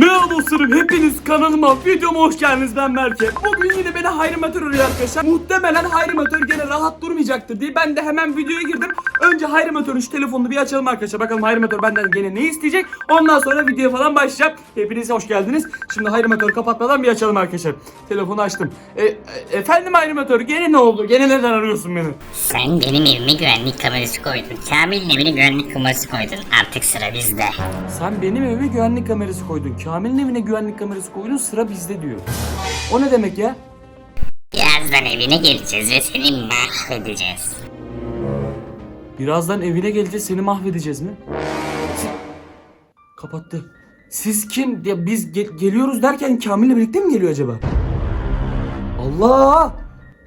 Merhaba dostlarım? Hepiniz kanalıma videoma hoş geldiniz. Ben Berke. Bugün yine beni Hayri Matör arıyor arkadaşlar. Muhtemelen Hayri Matör gene rahat durmayacaktır diye ben de hemen videoya girdim. Önce Hayri Matör'ün şu telefonunu bir açalım arkadaşlar. Bakalım Hayri Matör benden gene ne isteyecek? Ondan sonra videoya falan başlayacağım. Hepiniz hoş geldiniz. Şimdi Hayri Matör'ü kapatmadan bir açalım arkadaşlar. Telefonu açtım. E, e, Efendim Hayri Matör gene ne oldu? Gene neden arıyorsun beni? Sen benim evime güvenlik kamerası koydun. Kamil'in evine güvenlik kamerası koydun. Artık sıra bizde. Sen benim evime güvenlik kamerası koydun Kamil'in evine güvenlik kamerası koydun sıra bizde diyor O ne demek ya Birazdan evine geleceğiz ve seni mahvedeceğiz. Birazdan evine geleceğiz seni mahvedeceğiz mi? Si- Kapattı. Siz kim? Ya biz ge- geliyoruz derken Kamil'le birlikte mi geliyor acaba? Allah!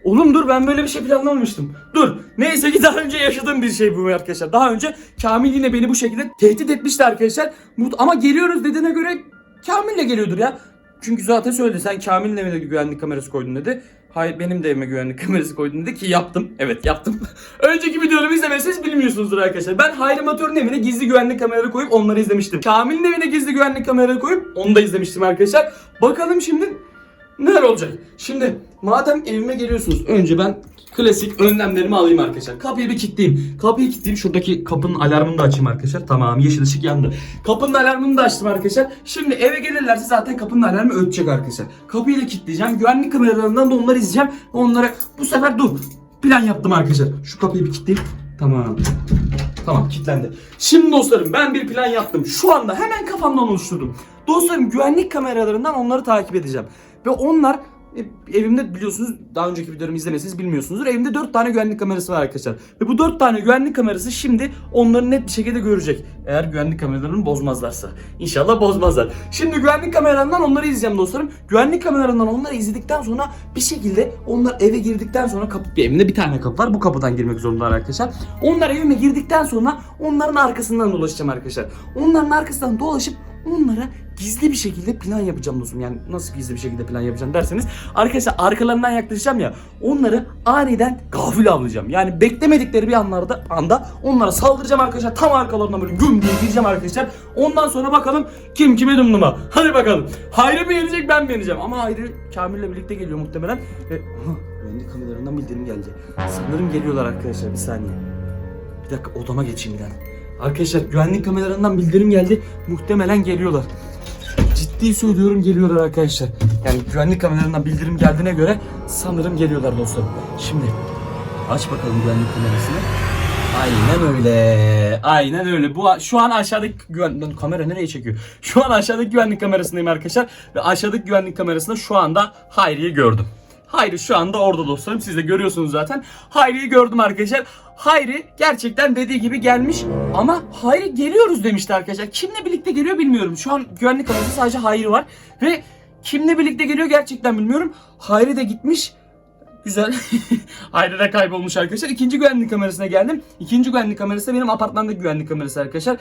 Oğlum dur ben böyle bir şey planlamamıştım. Dur. Neyse ki daha önce yaşadığım bir şey bu arkadaşlar. Daha önce Kamil yine beni bu şekilde tehdit etmişti arkadaşlar. Ama geliyoruz dediğine göre Kamil'le geliyordur ya. Çünkü zaten söyledi sen Kamil'in evine güvenlik kamerası koydun dedi. Hayır benim de evime güvenlik kamerası koydun dedi ki yaptım. Evet yaptım. Önceki videolarımı izlemezseniz bilmiyorsunuzdur arkadaşlar. Ben Hayri Matör'ün evine gizli güvenlik kameraları koyup onları izlemiştim. Kamil'in evine gizli güvenlik kameraları koyup onu da izlemiştim arkadaşlar. Bakalım şimdi neler olacak? Şimdi madem evime geliyorsunuz önce ben klasik önlemlerimi alayım arkadaşlar. Kapıyı bir kilitleyeyim. Kapıyı kilitleyeyim. Şuradaki kapının alarmını da açayım arkadaşlar. Tamam yeşil ışık yandı. Kapının alarmını da açtım arkadaşlar. Şimdi eve gelirlerse zaten kapının alarmı ötecek arkadaşlar. Kapıyı da kilitleyeceğim. Güvenlik kameralarından da onları izleyeceğim. Onlara bu sefer dur. Plan yaptım arkadaşlar. Şu kapıyı bir kilitleyeyim. Tamam. Tamam kilitlendi. Şimdi dostlarım ben bir plan yaptım. Şu anda hemen kafamdan oluşturdum. Dostlarım güvenlik kameralarından onları takip edeceğim. Ve onlar evimde biliyorsunuz daha önceki videolarımı izlemesiniz bilmiyorsunuzdur. Evimde 4 tane güvenlik kamerası var arkadaşlar. Ve bu 4 tane güvenlik kamerası şimdi onları net bir şekilde görecek. Eğer güvenlik kameralarını bozmazlarsa. İnşallah bozmazlar. Şimdi güvenlik kameralarından onları izleyeceğim dostlarım. Güvenlik kameralarından onları izledikten sonra bir şekilde onlar eve girdikten sonra kapı bir evimde bir tane kapı var. Bu kapıdan girmek zorundalar arkadaşlar. Onlar evime girdikten sonra onların arkasından dolaşacağım arkadaşlar. Onların arkasından dolaşıp onlara gizli bir şekilde plan yapacağım dostum. Yani nasıl gizli bir şekilde plan yapacağım derseniz arkadaşlar arkalarından yaklaşacağım ya onları aniden gafil avlayacağım. Yani beklemedikleri bir anlarda anda onlara saldıracağım arkadaşlar. Tam arkalarından böyle güm diye gireceğim arkadaşlar. Ondan sonra bakalım kim kime dumduma. Hadi bakalım. Hayri mi yenecek ben mi yeneceğim? Ama Hayri Kamil'le birlikte geliyor muhtemelen. Ve güvenlik kameralarından bildirim geldi. Sanırım geliyorlar arkadaşlar bir saniye. Bir dakika odama geçeyim dakika. Arkadaşlar güvenlik kameralarından bildirim geldi. Muhtemelen geliyorlar. Ciddi söylüyorum geliyorlar arkadaşlar. Yani güvenlik kameralarından bildirim geldiğine göre sanırım geliyorlar dostlarım. Şimdi aç bakalım güvenlik kamerasını. Aynen öyle. Aynen öyle. Bu şu an aşağıdaki güven kamera nereye çekiyor? Şu an aşağıdaki güvenlik kamerasındayım arkadaşlar ve aşağıdaki güvenlik kamerasında şu anda Hayri'yi gördüm. Hayri şu anda orada dostlarım. Siz de görüyorsunuz zaten. Hayri'yi gördüm arkadaşlar. Hayri gerçekten dediği gibi gelmiş ama Hayri geliyoruz demişti arkadaşlar. Kimle birlikte geliyor bilmiyorum. Şu an güvenlik kamerası sadece Hayri var ve kimle birlikte geliyor gerçekten bilmiyorum. Hayri de gitmiş. Güzel. Hayri de kaybolmuş arkadaşlar. İkinci güvenlik kamerasına geldim. İkinci güvenlik kamerası benim apartmandaki güvenlik kamerası arkadaşlar.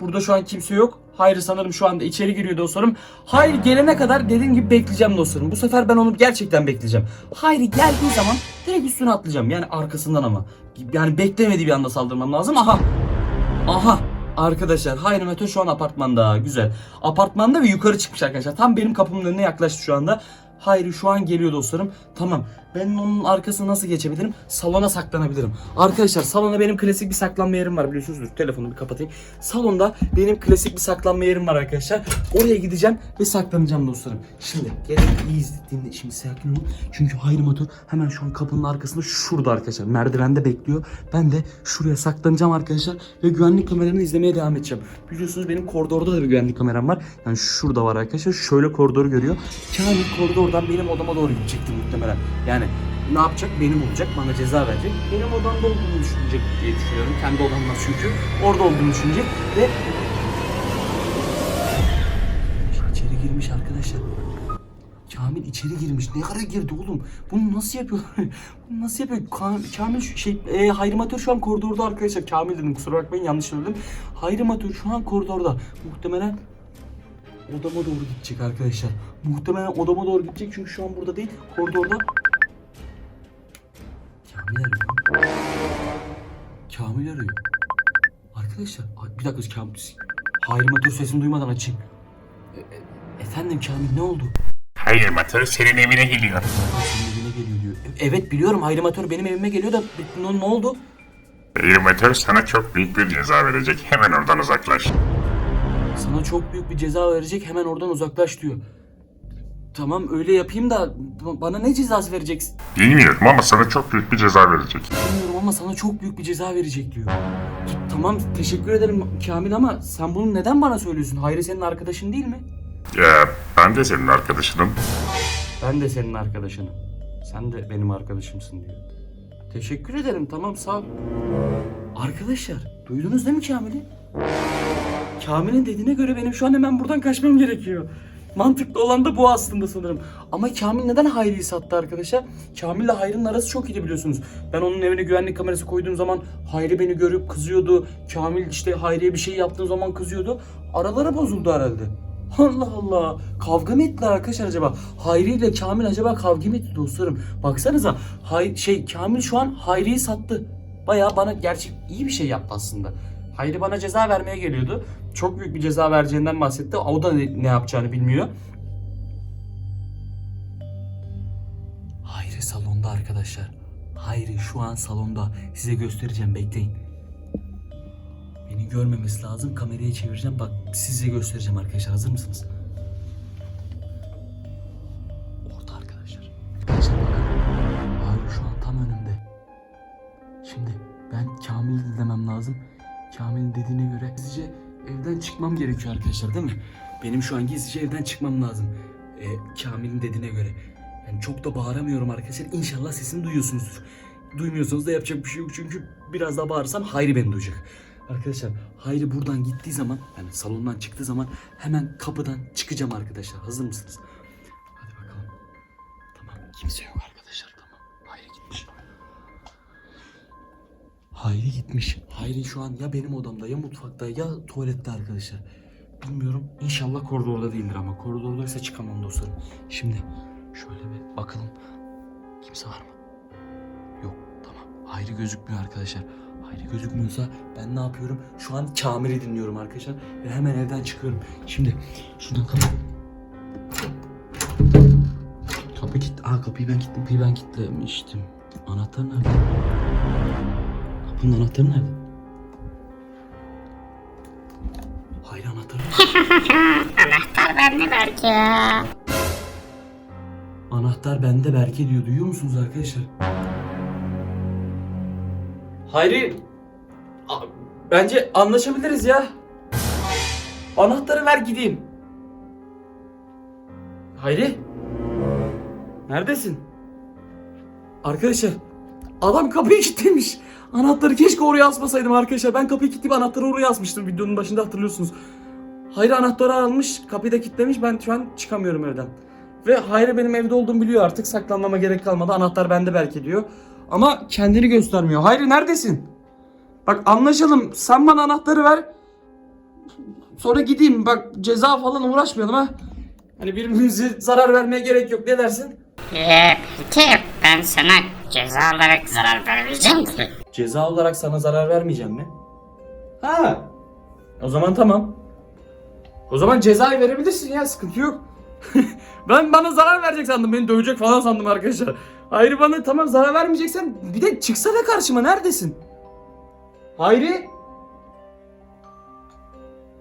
Burada şu an kimse yok. Hayri sanırım şu anda içeri giriyor dostlarım. Hayri gelene kadar dediğim gibi bekleyeceğim dostlarım. Bu sefer ben onu gerçekten bekleyeceğim. Hayri geldiği zaman direkt üstüne atlayacağım. Yani arkasından ama. Yani beklemediği bir anda saldırmam lazım. Aha. Aha. Arkadaşlar Hayri Meto şu an apartmanda. Güzel. Apartmanda ve yukarı çıkmış arkadaşlar. Tam benim kapımın önüne yaklaştı şu anda. Hayri şu an geliyor dostlarım. Tamam. Ben onun arkasına nasıl geçebilirim? Salona saklanabilirim. Arkadaşlar salona benim klasik bir saklanma yerim var biliyorsunuzdur. Telefonu bir kapatayım. Salonda benim klasik bir saklanma yerim var arkadaşlar. Oraya gideceğim ve saklanacağım dostlarım. Şimdi gelin iyi izlediğinde şimdi sakin olun. Çünkü Hayri Motor hemen şu an kapının arkasında şurada arkadaşlar. Merdivende bekliyor. Ben de şuraya saklanacağım arkadaşlar ve güvenlik kameralarını izlemeye devam edeceğim. Biliyorsunuz benim koridorda da bir güvenlik kameram var. Yani şurada var arkadaşlar. Şöyle koridoru görüyor. Kamil koridordan benim odama doğru gidecekti muhtemelen. Yani ne yapacak? Beni bulacak, bana ceza verecek. Benim odamda olduğunu düşünecek diye düşünüyorum. Kendi odamda çünkü. Orada olduğunu düşünecek ve içeri girmiş arkadaşlar. Kamil içeri girmiş. Ne ara girdi oğlum? Bunu nasıl yapıyor? Bunu nasıl yapıyor? Ka- Kamil şey e, Hayrimatör şu an koridorda arkadaşlar. Kamil dedim kusura bakmayın yanlış söyledim. Hayrimatör şu an koridorda. Muhtemelen odama doğru gidecek arkadaşlar. Muhtemelen odama doğru gidecek çünkü şu an burada değil. Koridorda. Arıyor. Arkadaşlar bir dakika Kamil. Hayrimatör sesini duymadan açayım. E, e, Efendim Kamil ne oldu? Hayır Matör senin evine geliyor. Senin evine geliyor diyor. E- Evet biliyorum hayrimatör benim evime geliyor da ne, ne oldu? Hayır Matör sana çok büyük bir ceza verecek. Hemen oradan uzaklaş. Sana çok büyük bir ceza verecek hemen oradan uzaklaş diyor. Tamam öyle yapayım da bana ne cezası vereceksin? Bilmiyorum ama sana çok büyük bir ceza verecek. Bilmiyorum ama sana çok büyük bir ceza verecek diyor. T- Tamam teşekkür ederim Kamil ama sen bunu neden bana söylüyorsun? Hayri senin arkadaşın değil mi? Ya ben de senin arkadaşınım. Ben de senin arkadaşınım. Sen de benim arkadaşımsın diyor. Teşekkür ederim tamam sağ ol. Arkadaşlar duydunuz değil mi Kamil'i? Kamil'in dediğine göre benim şu an hemen buradan kaçmam gerekiyor. Mantıklı olan da bu aslında sanırım. Ama Kamil neden Hayri'yi sattı arkadaşlar? Kamil'le Hayri'nin arası çok iyi biliyorsunuz. Ben onun evine güvenlik kamerası koyduğum zaman Hayri beni görüp kızıyordu. Kamil işte Hayri'ye bir şey yaptığı zaman kızıyordu. Araları bozuldu herhalde. Allah Allah. Kavga mı ettiler arkadaşlar acaba? Hayri ile Kamil acaba kavga mı etti dostlarım? Baksanıza. Hay şey Kamil şu an Hayri'yi sattı. Bayağı bana gerçek iyi bir şey yaptı aslında. Hayri bana ceza vermeye geliyordu. Çok büyük bir ceza vereceğinden bahsetti. O da ne, ne yapacağını bilmiyor. Hayri salonda arkadaşlar. Hayri şu an salonda. Size göstereceğim bekleyin. Beni görmemesi lazım. Kamerayı çevireceğim. Bak size göstereceğim arkadaşlar. Hazır mısınız? Orada arkadaşlar. Hayri şu an tam önümde. Şimdi ben Kamil'i dinlemem lazım. Kamil'in dediğine göre gizlice evden çıkmam gerekiyor arkadaşlar değil mi? Benim şu an gizlice evden çıkmam lazım. Ee, Kamil'in dediğine göre. Yani çok da bağıramıyorum arkadaşlar. İnşallah sesimi duyuyorsunuzdur. Duymuyorsanız da yapacak bir şey yok çünkü biraz daha bağırsam Hayri beni duyacak. Arkadaşlar Hayri buradan gittiği zaman yani salondan çıktığı zaman hemen kapıdan çıkacağım arkadaşlar. Hazır mısınız? Hadi bakalım. Tamam kimse yok arkadaşlar Hayri gitmiş. Hayri şu an ya benim odamda ya mutfakta ya tuvalette arkadaşlar. Bilmiyorum. İnşallah koridorda değildir ama koridordaysa çıkamam dostlarım. Şimdi şöyle bir bakalım. Kimse var mı? Yok tamam. Hayri gözükmüyor arkadaşlar. Hayri gözükmüyorsa ben ne yapıyorum? Şu an Kamil'i dinliyorum arkadaşlar. Ve hemen evden çıkıyorum. Şimdi şuradan kapı. Kapı kilitli. Aa. Kapıyı ben kilitlemiştim. Anahtar nerede? Kapının anahtarı nerede? Hayır anahtarı. Anahtar bende belki. Anahtar bende Berke diyor. Duyuyor musunuz arkadaşlar? Hayri. a- Bence anlaşabiliriz ya. Anahtarı ver gideyim. Hayri. Neredesin? Arkadaşlar. Adam kapıyı kilitlemiş. Anahtarı keşke oraya asmasaydım arkadaşlar. Ben kapıyı kilitleyip anahtarı oraya asmıştım. Videonun başında hatırlıyorsunuz. Hayri anahtarı almış. Kapıyı da kilitlemiş. Ben şu an çıkamıyorum evden. Ve Hayri benim evde olduğumu biliyor artık. Saklanmama gerek kalmadı. Anahtar bende belki diyor. Ama kendini göstermiyor. Hayri neredesin? Bak anlaşalım. Sen bana anahtarı ver. Sonra gideyim. Bak ceza falan uğraşmayalım ha. Hani birbirimize zarar vermeye gerek yok. Ne dersin? Ee, peki ben sana ceza olarak zarar vermeyeceğim ki. Ceza olarak sana zarar vermeyeceğim mi? Ha. O zaman tamam. O zaman cezayı verebilirsin ya sıkıntı yok. ben bana zarar verecek sandım. Beni dövecek falan sandım arkadaşlar. Hayri bana tamam zarar vermeyeceksen bir de çıksana karşıma neredesin? Hayri?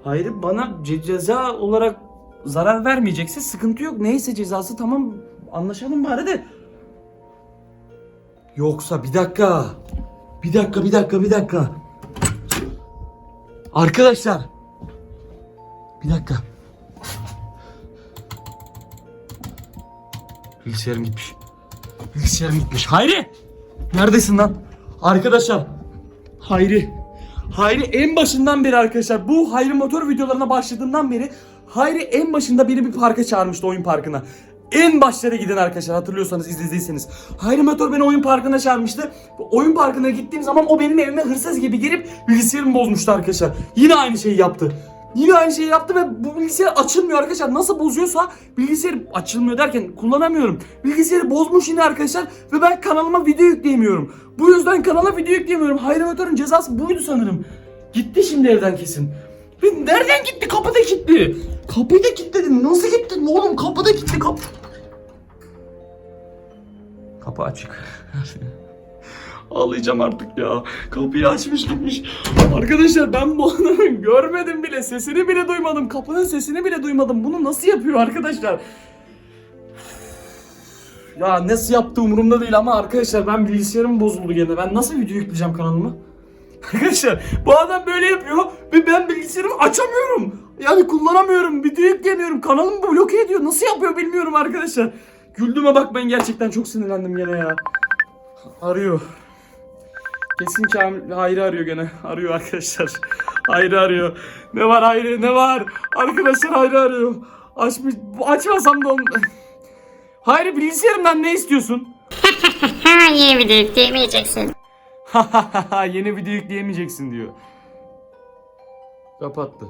Hayri bana ce- ceza olarak zarar vermeyecekse sıkıntı yok. Neyse cezası tamam anlaşalım bari de. Yoksa bir dakika. Bir dakika, bir dakika, bir dakika. Arkadaşlar. Bir dakika. Bilgisayarım gitmiş. Bilgisayarım gitmiş. Hayri! Neredesin lan? Arkadaşlar. Hayri. Hayri en başından beri arkadaşlar bu Hayri motor videolarına başladığından beri Hayri en başında beni bir parka çağırmıştı oyun parkına. En başlara gidin arkadaşlar hatırlıyorsanız izlediyseniz. Hayri Motor beni oyun parkına çağırmıştı. Oyun parkına gittiğim zaman o benim evime hırsız gibi girip bilgisayarımı bozmuştu arkadaşlar. Yine aynı şeyi yaptı. Yine aynı şeyi yaptı ve bu bilgisayar açılmıyor arkadaşlar. Nasıl bozuyorsa bilgisayar açılmıyor derken kullanamıyorum. Bilgisayarı bozmuş yine arkadaşlar ve ben kanalıma video yükleyemiyorum. Bu yüzden kanala video yükleyemiyorum. Hayri Motor'un cezası buydu sanırım. Gitti şimdi evden kesin. Nereden gitti? Kapıda kilitli. Kapıyı da kilitledin. Nasıl gittin oğlum? Kapıda kilitli kapı. Kapı açık. Ağlayacağım artık ya. Kapıyı açmış gitmiş. Arkadaşlar ben bu adamı görmedim bile. Sesini bile duymadım. Kapının sesini bile duymadım. Bunu nasıl yapıyor arkadaşlar? Ya nasıl yaptı umurumda değil ama arkadaşlar ben bilgisayarım bozuldu gene. Ben nasıl video yükleyeceğim kanalıma? Arkadaşlar bu adam böyle yapıyor ve ben bilgisayarımı açamıyorum. Yani kullanamıyorum. Video yükleyemiyorum. Kanalımı bloke ediyor. Nasıl yapıyor bilmiyorum arkadaşlar. Güldüğüme bakmayın gerçekten çok sinirlendim gene ya. Arıyor. Kesin Kamil Hayri arıyor gene. Arıyor arkadaşlar. Hayri arıyor. Ne var Hayri ne var? Arkadaşlar Hayri arıyor. Açmış, açmasam da onu... Hayri bilgisayarımdan ne istiyorsun? Video yükleyemeyeceksin. Yeni video yükleyemeyeceksin diyor. Kapattı.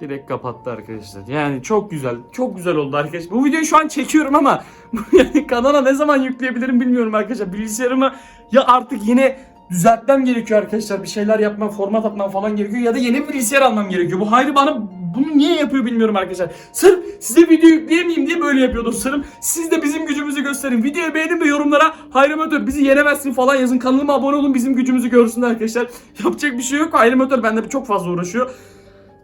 Direkt kapattı arkadaşlar. Yani çok güzel. Çok güzel oldu arkadaşlar. Bu videoyu şu an çekiyorum ama yani kanala ne zaman yükleyebilirim bilmiyorum arkadaşlar. Bilgisayarımı ya artık yine düzeltmem gerekiyor arkadaşlar. Bir şeyler yapmam, format atmam falan gerekiyor ya da yeni bir bilgisayar almam gerekiyor. Bu Hayri bana bunu niye yapıyor bilmiyorum arkadaşlar. Sırf size video yükleyemeyeyim diye böyle yapıyordur sırf. Siz de bizim gücümüzü gösterin. Videoyu beğenin ve yorumlara Hayri Motor bizi yenemezsin falan yazın. Kanalıma abone olun bizim gücümüzü görsün arkadaşlar. Yapacak bir şey yok. Hayri Motor bende çok fazla uğraşıyor.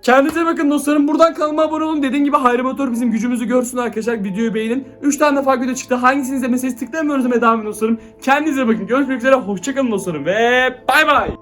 Kendinize bakın dostlarım. Buradan kanalıma abone olun. Dediğim gibi Hayri Motor bizim gücümüzü görsün arkadaşlar. Videoyu beğenin. 3 tane farklı video çıktı. Hangisini izlemeseniz tıklamıyoruz ve devam edin dostlarım. Kendinize bakın. Görüşmek üzere. Hoşçakalın dostlarım. Ve bay bay.